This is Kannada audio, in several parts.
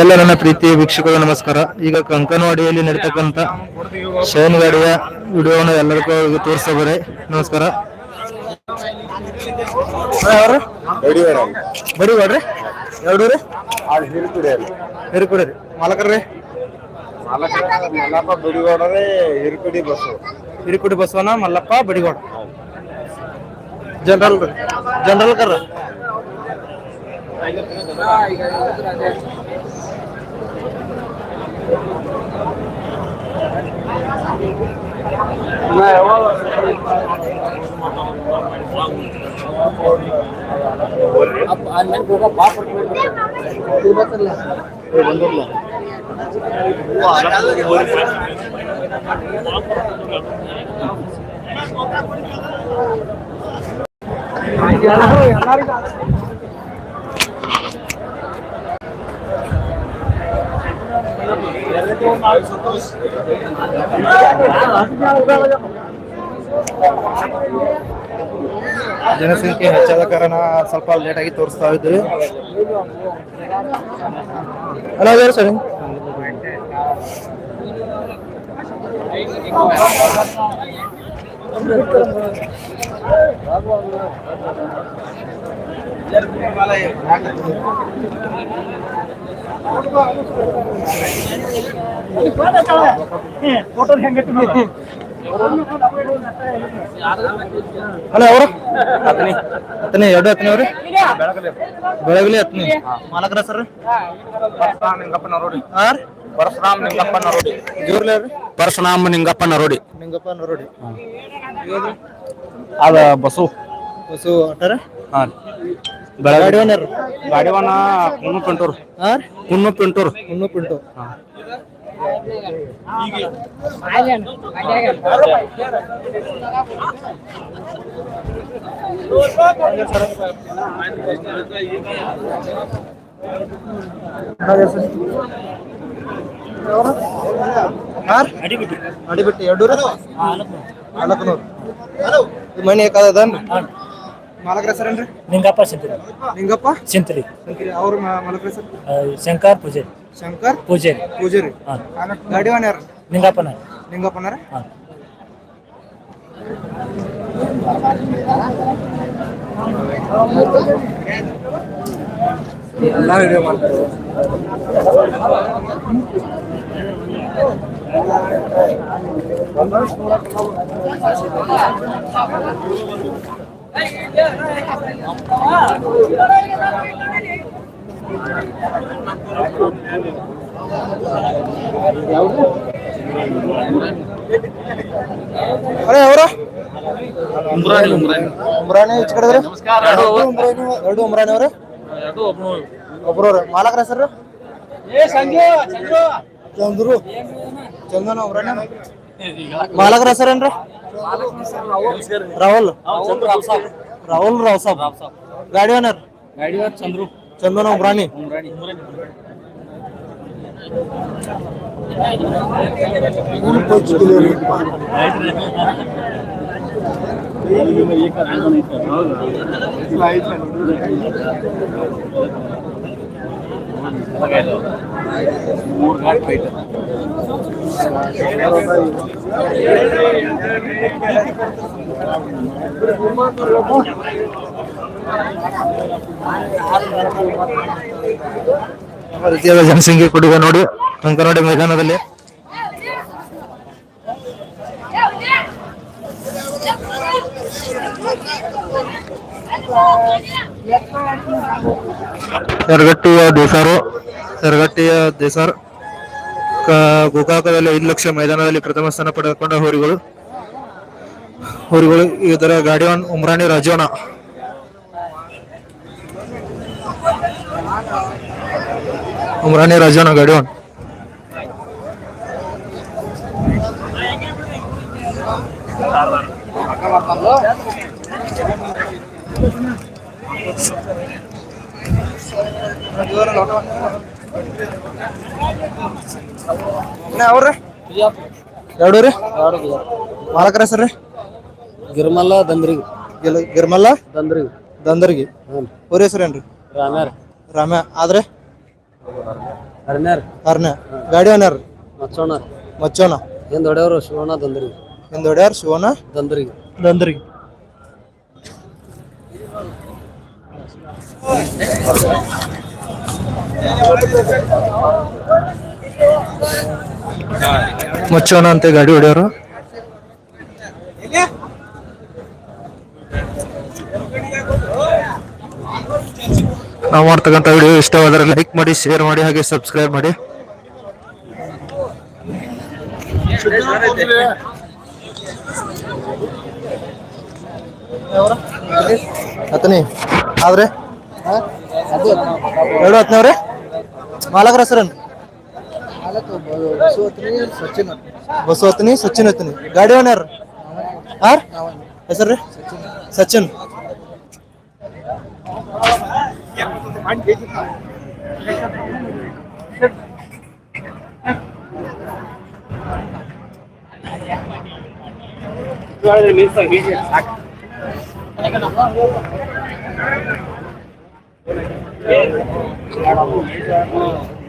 ಎಲ್ಲ ನನ್ನ ಪ್ರೀತಿ ವೀಕ್ಷಕರು, ನಮಸ್ಕಾರ. ಈಗ ಕಂಕನವಾಡಿಯಲ್ಲಿ ನಡೀತಕ್ಕಂಥ ಶೈನ್ ಗಾಡಿಯ ವಿಡಿಯೋವನ್ನು ಎಲ್ಲರಿಗೂ ತೋರಿಸಬರೇ ಬರೀ ನಮಸ್ಕಾರ. ಬರೀ ಬೇಡ್ರಿ ಎರಡು ರೀ ಹಿರಿಕುಡಿ ರೀ ಮಾಲಕರ್ರಿ? ಮಲ್ಲಪ್ಪ ಬಿಡಿಗೋಡ್ರಿ ಹಿರಿಕುಡಿ ಬಸ್ಸು ಹಿರಿಕುಡಿ ಬಸವನ ಮಲ್ಲಪ್ಪ ಬಡಿಗೋಡ ಜನರಲ್ ಜನರಲ್ ಕರ್ರ? ಅಲ್ಲಿ ಹೋಗ ಬಾ ಬರ್ತಿಲ್ಲ ಬಂದಿಲ್ಲ ಎಲ್ಲರಿಗೂ ಜನಸಂಖ್ಯೆ ಹೆಚ್ಚಾದ ಕಾರಣ ಸ್ವಲ್ಪ ಲೇಟ್ ಆಗಿ ತೋರಿಸ್ತಾ ಇದ್ವಿ ಅದೇ ಸರ್ ಹಲೋ ಅವರು ಹತ್ತನೇ. ಹತ್ತನೇ ಎರಡು ಹತ್ತನೇ ಅವ್ರಿ? ಬೆಳಗಲಿ ಹತ್ತನೇ. ಮಾಲಕರ ಸರ್ ಪರಶುರಾಮ್ ನಿಂಗಪ್ಪನ ರೋಡಿ. ಹಾ ಪರಶುರಾಮ್ ನಿಂಗಪ್ಪನ ರೋಡಿ. ಜೋರ್ಲಿ ಅವ್ರಿ ಪರಶುರಾಮ್ ನಿಂಗಪ್ಪನ ರೋಡಿ. ನಿಂಗಪ್ಪ ರೋಡಿ. ಅದ ಬಸ್ಸು ಬಸ್ಸು ಅಟ್ಟಾರ ಹಾ. ಗಾಡಿ ಓನರ್. ಗಾಡಿವನ ಕುನ್ನು ಪೆಂಟೂರು ಹಾ ರೀ ಕುನ್ನು ಪೆಂಟೂರು ಮುನ್ನೂ ಪಿಂಟು ಅಡಿಬಿಟ್ಟು. ಎರಡು ನಾಲ್ಕು ನೂರು. ಮನೆ ಯಾಕದನ್ರಿ ಮಾಲಕರ ಹೆಸರೇನ್ರಿ ನಿಂಗಪ್ಪ ಸಿಂತ್ರಿ ನಿಂಗಪ್ಪ? ಸಿಂತ್ರಿ ಅವ್ರ ಮಾಲಕರ ಹೆಸರು? ಶಂಕರ್ ಪೂಜಾರಿ. ಶಂಕರ್ ಪೂಜಾರಿ. ಪೂಜಾರಿ. ಹಾ. ಗಾಡಿ ಯಾರು? ನಿಂಗಪ್ಪನ. ನಿಂಗಪ್ಪನಾರ ಹಾಂ. ಎಲ್ಲ ವಿಡಿಯೋ ಮಾಡ್ತಾರೆ. ಅರೆ ಅವರು? ಉಮ್ರಾನಿ ಉಮ್ರಾನಿ. ಉಮ್ರಾನಿ ಈಚ ಕಡೆ ಎರಡು ಉಮ್ರಾನಿ ಅವರು ಒಬ್ರು. ಮಾಲಕರ ಹೆಸರು? ಚಂದ್ರು. ಚಂದನ ಉಮ್ರಾನಿ ಮಾಲಕರ ಹೆಸರೇನ್ರಿ ರಾಹುಲ್. ರಾಹುಲ್ ರಾವ್ ಸಾಬ್. ಗಾಡಿ ಓನರ್? ಚಂದ್ರು ಚಂದನ ಉಮ್ರಾನಿ ಮೂರ್ ಫೈಟ್ ಯಾವ ರೀತಿಯಾದ ಜನಸಂಖ್ಯೆ ಕೊಡುಗೆ ನೋಡಿ ಕಂಕನಾಡಿ ಮೈದಾನದಲ್ಲಿ. ಎರಗಟ್ಟಿಯ ದೇಸಾರು ಎರಗಟ್ಟಿಯ ದೇಸಾರ್. ಗೋಕಾಕದಲ್ಲಿ ಐದು ಲಕ್ಷ ಮೈದಾನದಲ್ಲಿ ಪ್ರಥಮ ಸ್ಥಾನ ಪಡೆದುಕೊಂಡ ಹೋರಿಗಳು. ಹೋರಿಗಳು ಇದರ ಗಾಡಿಯೋನ್ ಉಮ್ರಾಣಿ ರಾಜೋಣ. ಉಮ್ರಾಣಿ ರಾಜೋಣ ಗಾಡಿವನ್ ಅವ್ರಿ ಎರಡು ರೀ? ಮಾಲಕರ ಹೆಸರು ಗಿರ್ಮಲ್ಲ ದಂದ್ರಿ ಗಿಲ್- ಗಿರ್ಮಲ್ಲ ದಂದ್ರಿ ದಂದರ್ಗಿ. ಊರ ಹೆಸರೇನ್ರಿ ರಾಮ್ಯಾರ ರಾಮ ಆದ್ರೆ? ಹರಿನಾರ್ ಆರನೇ ಗಾಡಿ ಓನರ್ ಮಚ್ಚೋಣ ಮಚ್ಚೋಣ. ಹಿಂದ್ ಹೊಡೆಯವ್ರು ಶಿವಣ್ಣ ದಂದ್ರಿಗೆ. ಹಿಂದ್ ಹೊಡ್ಯಾರ ಶಿವನ ದಂದ್ರಿಗೆ. ದಂದ್ರಿ ಮಚ್ಚೋನ ಅಂತ ಗಾಡಿ ಹೊಡೆಯೋರು ನಾವು ಮಾಡ್ತಕ್ಕಂಥ ವಿಡಿಯೋ ಇಷ್ಟವಾದರೆ ಲೈಕ್ ಮಾಡಿ ಶೇರ್ ಮಾಡಿ, ಹಾಗೆ ಸಬ್ಸ್ಕ್ರೈಬ್ ಮಾಡಿ. ಹತ್ತನಿ ಆದ್ರೆ ಎರಡು ಹತ್ತನವ್ರೆ ಮಾಲಕರ ಹೆಸರೇನು? ಸಚಿನ್ ಬಸು ಹತ್ತನಿ ಸಚಿನ್ ಹತ್ತನಿ ಗಾಡಿ ಓನರ್ ಹಾರ್ ಹೆಸರು ಸಚಿನ್ ಅಣ್ಣ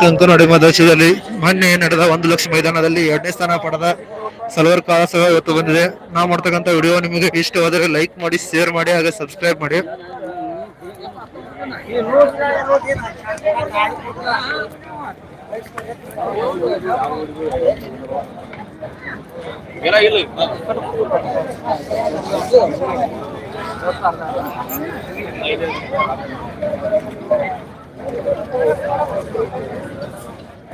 ಕಂಕನಾಡಿ ಮದರ್ಶದಲ್ಲಿ ಮೊನ್ನೆ ನಡೆದ ಒಂದು ಲಕ್ಷ ಮೈದಾನದಲ್ಲಿ ಎರಡನೇ ಸ್ಥಾನ ಪಡೆದ ಸಲ್ವರ್ ಕಾಸ ಇವತ್ತು ಬಂದಿದೆ. ನಾವು ಮಾಡ್ತಕ್ಕಂಥ ವಿಡಿಯೋ ನಿಮಗೆ ಇಷ್ಟವಾದರೆ ಲೈಕ್ ಮಾಡಿ ಶೇರ್ ಮಾಡಿ, ಹಾಗೆ ಸಬ್ಸ್ಕ್ರೈಬ್ ಮಾಡಿ. Gila-gila.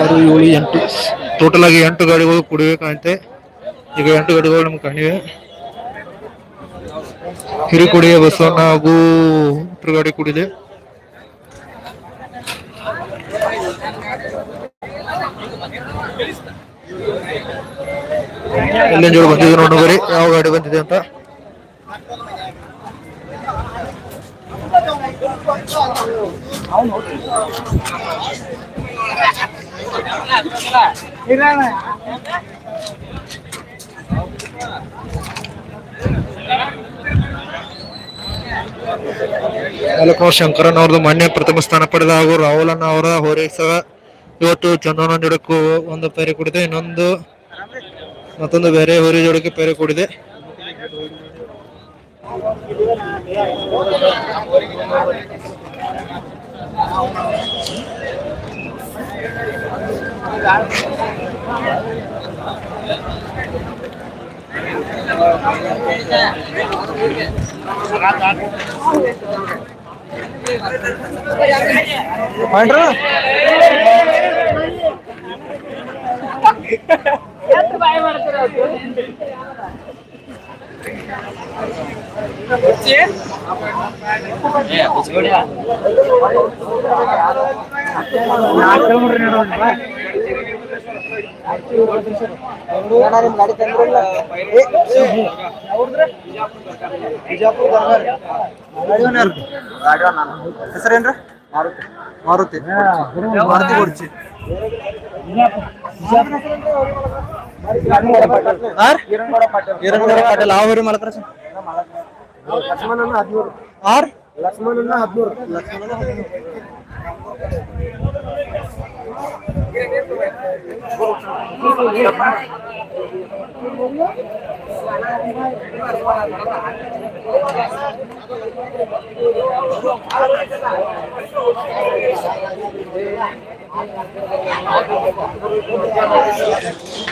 ಆರು ಏಳು ಎಂಟು ಟೋಟಲ್ ಆಗಿ ಎಂಟು ಗಾಡಿಗಳು ಕುಡಿವೆ ಕಾಣುತ್ತೆ ಈಗ ಎಂಟು ಗಾಡಿಗಳು ನಮ್ಗೆ ಕಾಣಿವೆ. ಹಿರಿಕುಡಿಯ ಬಸವಣ್ಣ ಹಾಗೂ ಗಾಡಿ ಕುಡಿದೆ. ಎಲ್ಲಿಂದ ಜೋಡಿ ಬಂದಿದೆ ನೋಡು ಬರೀ ಯಾವ ಗಾಡಿ ಬಂದಿದೆ ಅಂತ. ಶಂಕರನ್ ಅವ್ರದ್ದು ಮೊನ್ನೆ ಪ್ರಥಮ ಸ್ಥಾನ ಪಡೆದ ಹಾಗೂ ರಾಹುಲಣ್ಣ ಅವರ ಸಹ ಇವತ್ತು ಚಂದನ ಜೋಡಕ್ಕೂ ಒಂದು ಪೇರೆ ಕೊಡಿದೆ. ಇನ್ನೊಂದು, ಮತ್ತೊಂದು ಬೇರೆ ಹೋರಿ ಜೋಡಕ್ಕೆ ಪೇರೆ ಕೊಡಿದೆ. ಪಾಯಿಂಟ್ರು ಯಾಕೆ ಬಾಯ್ ಮಾಡ್ತೀರ ಮಾಡ್ರ ಹೆಸರೇನ್ರ ಮಾರುತಿ ಮಾರುತಿ ಕೊಡ್ಚಿ ಈರಂಗೌಡ ಪಾಟೀಲ್. ಆ ಊರಿ ಮಾಲಕರ ಆರ್ ಲಕ್ಷ್ಮಣನ ಹದಿಮೂರು ಆರ್? ಲಕ್ಷ್ಮಣನ ಹದಿಮೂರು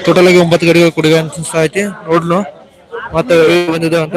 ಟೋಟಲ್ ಆಗಿ ಒಂಬತ್ತು ಗಡಿಗಳು ಕುಡಿಯುವ ಅನ್ಸ್ತಾ ಐತಿ ನೋಡ್ಲು. ಮತ್ತೆ ಬಂದಿದೆ ಅಂತ?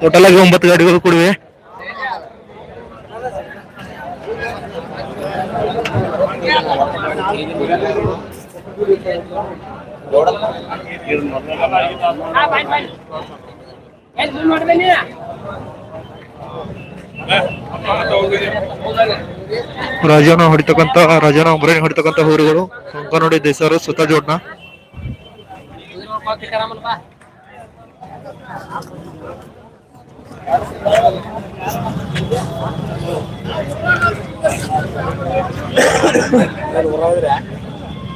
ಟೋಟಲ್ ಆಗಿ ಒಂಬತ್ತು ಗಾಡಿಗಳು ಕೂಡಿವೆ. ರಾಜನ ಹೊಡಿತಕ್ಕಂತ ರಾಜನ ಅಂಬರೇನ್ ಹೊಡಿತಕ್ಕಂತ ಊರುಗಳು. ನೋಡಿ ದೇಸರು ಸುತ್ತ ಜೋಡ್ನ.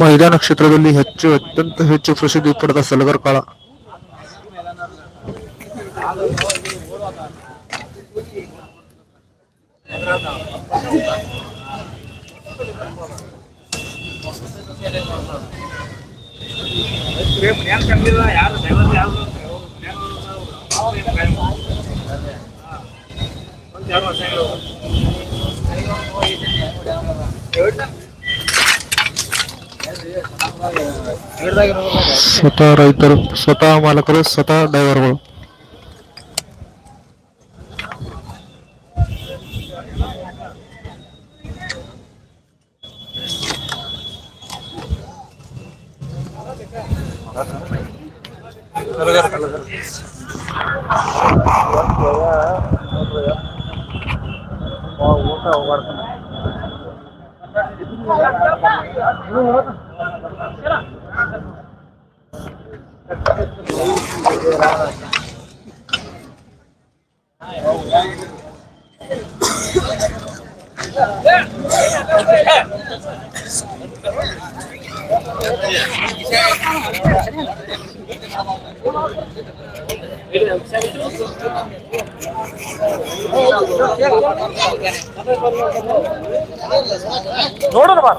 ಮೈದಾನ ಕ್ಷೇತ್ರದಲ್ಲಿ ಹೆಚ್ಚು ಅತ್ಯಂತ ಹೆಚ್ಚು ಪ್ರಸಿದ್ಧಿ ಪಡೆದ ಸಲಗರ ಕಾಳ ಸ್ವತಃ ರೈತರು ಸ್ವತಃ ಮಾಲಕರು ಸ್ವತಃ ಡ್ರೈವರ್ಗಳು ಊಟ ಹೋಗ್ಬಾರ್ದು Yeah. ನೋಡೋಣ ಬಾರ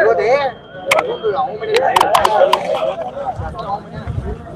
ಇವತ್ತೇ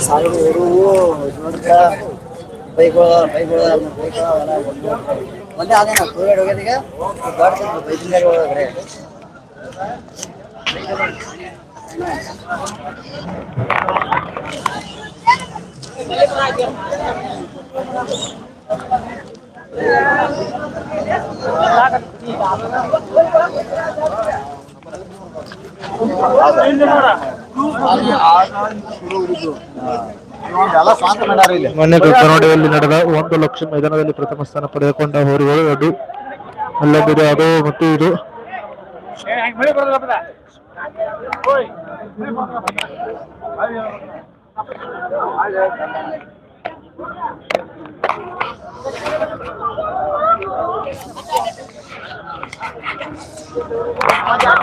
ಸಾವಿರ ಇರುವು ನೋಡ್ತಾ ಬೈಕ್ಗಳು ಬೈಕ್ಗಳು ಬೈಕ್ಗಳು ಅವೆಲ್ಲ ಒಂದೇ ಅದೇನ ಟೂ ವೈಡ್ ಹೋಗ್ಯದೀಗ ದೊಡ್ಡ ಬೈಕಿಂಗ್ ಗಾಡಿ ಒಳಗೆ ಮೊನ್ನೆ ಕರ್ನಾಟಕದಲ್ಲಿ ನಡೆದ ಒಂದು ಲಕ್ಷ ಮೈದಾನದಲ್ಲಿ ಪ್ರಥಮ ಸ್ಥಾನ ಪಡೆದುಕೊಂಡ ಹೋರಿಗಳು ಅದು ಅಲ್ಲೊಂದಿದೆ. ಅದು ಮತ್ತು ಇದು.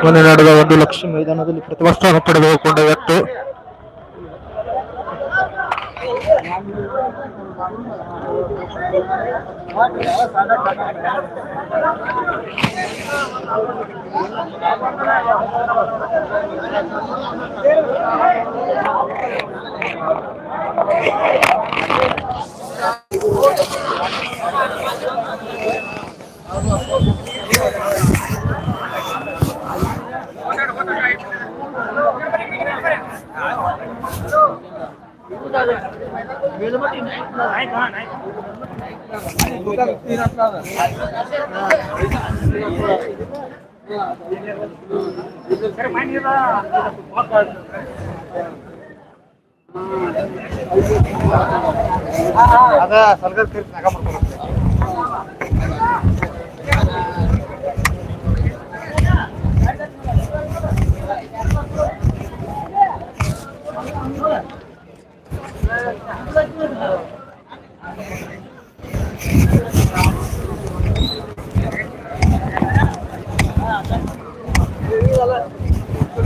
ಮೊನ್ನೆ ಒಂದು ಲಕ್ಷ ಮೈದಾನದಲ್ಲಿ ಪ್ರಥಮ ಪಡೆದುಕೊಂಡ ಎತ್ತು ಅದ ಸರ್ಗದ ಕೀರ್ತಿ ನಗ ಮಾಡ್ಕೊಳಕ್ಕೆ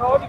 रोड